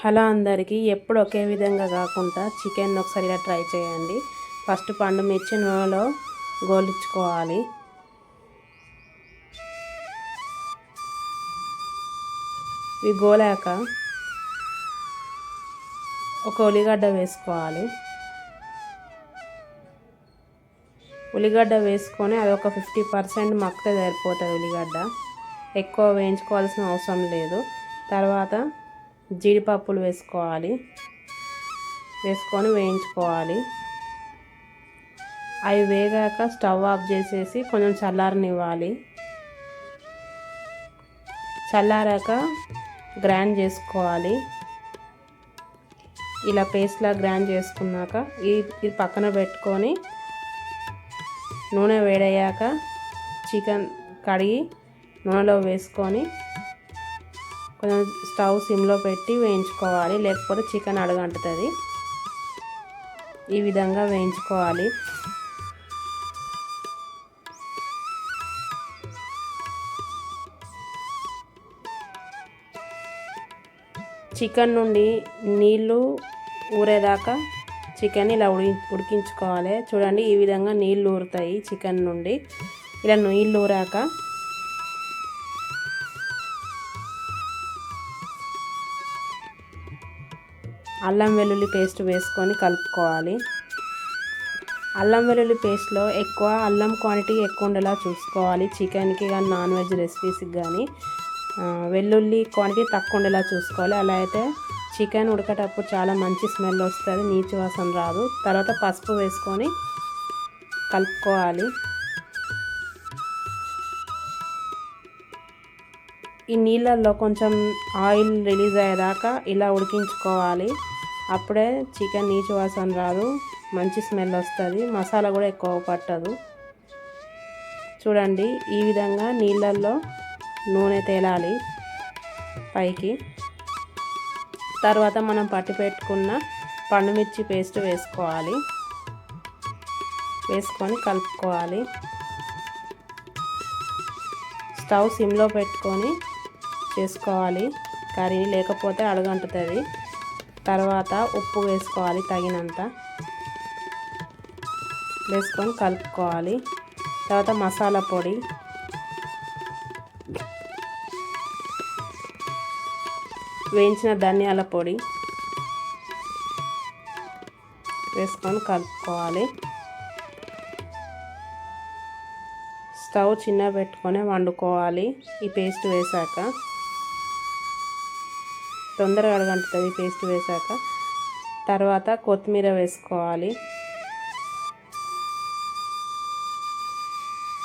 Hello అందరికీ ఎప్పుడు ఒకే విధంగా కాకుండా చికెన్ ఒకసారి ఇలా ట్రై చేయండి. ఫస్ట్ పండు మిర్చి నూనెలో గోలించుకోవాలి. ఇవి గోలాక ఒక ఉల్లిగడ్డ వేసుకోవాలి. ఉల్లిగడ్డ వేసుకొని అది ఒక ఫిఫ్టీ పర్సెంట్ మక్కితే సరిపోతుంది ఉల్లిగడ్డ. ఎక్కువ వేయించుకోవాల్సిన అవసరం లేదు. తర్వాత జీడిపప్పులు వేసుకోవాలి. వేసుకొని వేయించుకోవాలి. అవి వేగాక స్టవ్ ఆఫ్ చేసేసి కొంచెం చల్లారనివ్వాలి. చల్లారాక గ్రైండ్ చేసుకోవాలి. ఇలా పేస్ట్లా గ్రైండ్ చేసుకున్నాక ఇది పక్కన పెట్టుకొని నూనె వేడయ్యాక చికెన్ కడిగి నూనెలో వేసుకొని కొంచెం స్టవ్ సిమ్లో పెట్టి వేయించుకోవాలి. లేకపోతే చికెన్ అడగంటుతుంది. ఈ విధంగా వేయించుకోవాలి. చికెన్ నుండి నీళ్ళు ఊరేదాకా చికెన్ ఇలా ఉడి ఉడికించుకోవాలి. చూడండి ఈ విధంగా నీళ్ళు ఊరుతాయి చికెన్ నుండి. ఇలా నీళ్ళు ఊరాక అల్లం వెల్లుల్లి పేస్ట్ వేసుకొని కలుపుకోవాలి. అల్లం వెల్లుల్లి పేస్ట్లో ఎక్కువ అల్లం క్వాంటిటీ ఎక్కువ ఉండేలా చూసుకోవాలి. చికెన్కి కానీ నాన్ వెజ్ రెసిపీస్కి కానీ వెల్లుల్లి క్వాంటిటీ తక్కువ ఉండేలా చూసుకోవాలి. అలా అయితే చికెన్ ఉడకేటప్పుడు చాలా మంచి స్మెల్ వస్తుంది నీచు వాసన రాదు. తర్వాత పసుపు వేసుకొని కలుపుకోవాలి. ఈ నీళ్ళల్లో కొంచెం ఆయిల్ రిలీజ్ అయ్యేదాకా ఇలా ఉడికించుకోవాలి. అప్పుడే చికెన్ నీచు వాసన రాదు. మంచి స్మెల్ వస్తుంది. మసాలా కూడా ఎక్కువ పట్టదు. చూడండి ఈ విధంగా నీళ్ళల్లో నూనె తేలాలి పైకి. తర్వాత మనం పట్టి పెట్టుకున్న పండుమిర్చి పేస్ట్ వేసుకోవాలి. వేసుకొని కలుపుకోవాలి. స్టవ్ సిమ్లో పెట్టుకొని చేసుకోవాలి. కర్రీ లేకపోతే అడుగంటుతుంది తర్వాత ఉప్పు వేసుకోవాలి తగినంత. వేసుకొని కలుపుకోవాలి. తర్వాత మసాలా పొడి. వేయించిన ధనియాల పొడి. వేసుకొని కలుపుకోవాలి. స్టవ్ చిన్న పెట్టుకొని వండుకోవాలి. ఈ పేస్ట్ వేసాక తొందరగా అడగంటుంది పేస్ట్ వేసాక. తర్వాత కొత్తిమీర వేసుకోవాలి.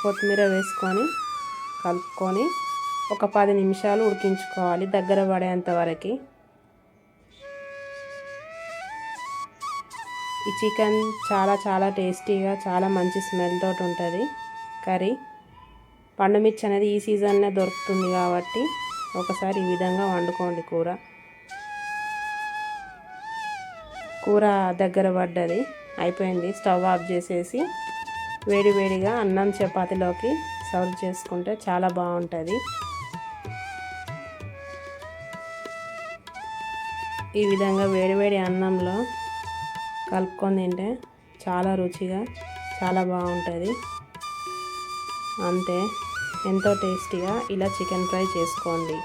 కొత్తిమీర వేసుకొని కలుపుకొని ఒక పది నిమిషాలు ఉడికించుకోవాలి దగ్గర పడేంత వరకు. ఈ చికెన్ చాలా చాలా టేస్టీగా చాలా మంచి స్మెల్ తోటి ఉంటుంది. కర్రీ పండుమిర్చి అనేది ఈ సీజన్లో దొరుకుతుంది కాబట్టి ఒకసారి ఈ విధంగా వండుకోండి కూర. కూర దగ్గర పడ్డది. అయిపోయింది. స్టవ్ ఆఫ్ చేసేసి వేడివేడిగా అన్నం చపాతీలోకి సర్వ్ చేసుకుంటే చాలా బాగుంటుంది. ఈ విధంగా వేడివేడి అన్నంలో కలుపుకొని తింటే చాలా రుచిగా చాలా బాగుంటుంది. అంతే. ఎంతో టేస్టీగా ఇలా చికెన్ ఫ్రై చేసుకోండి.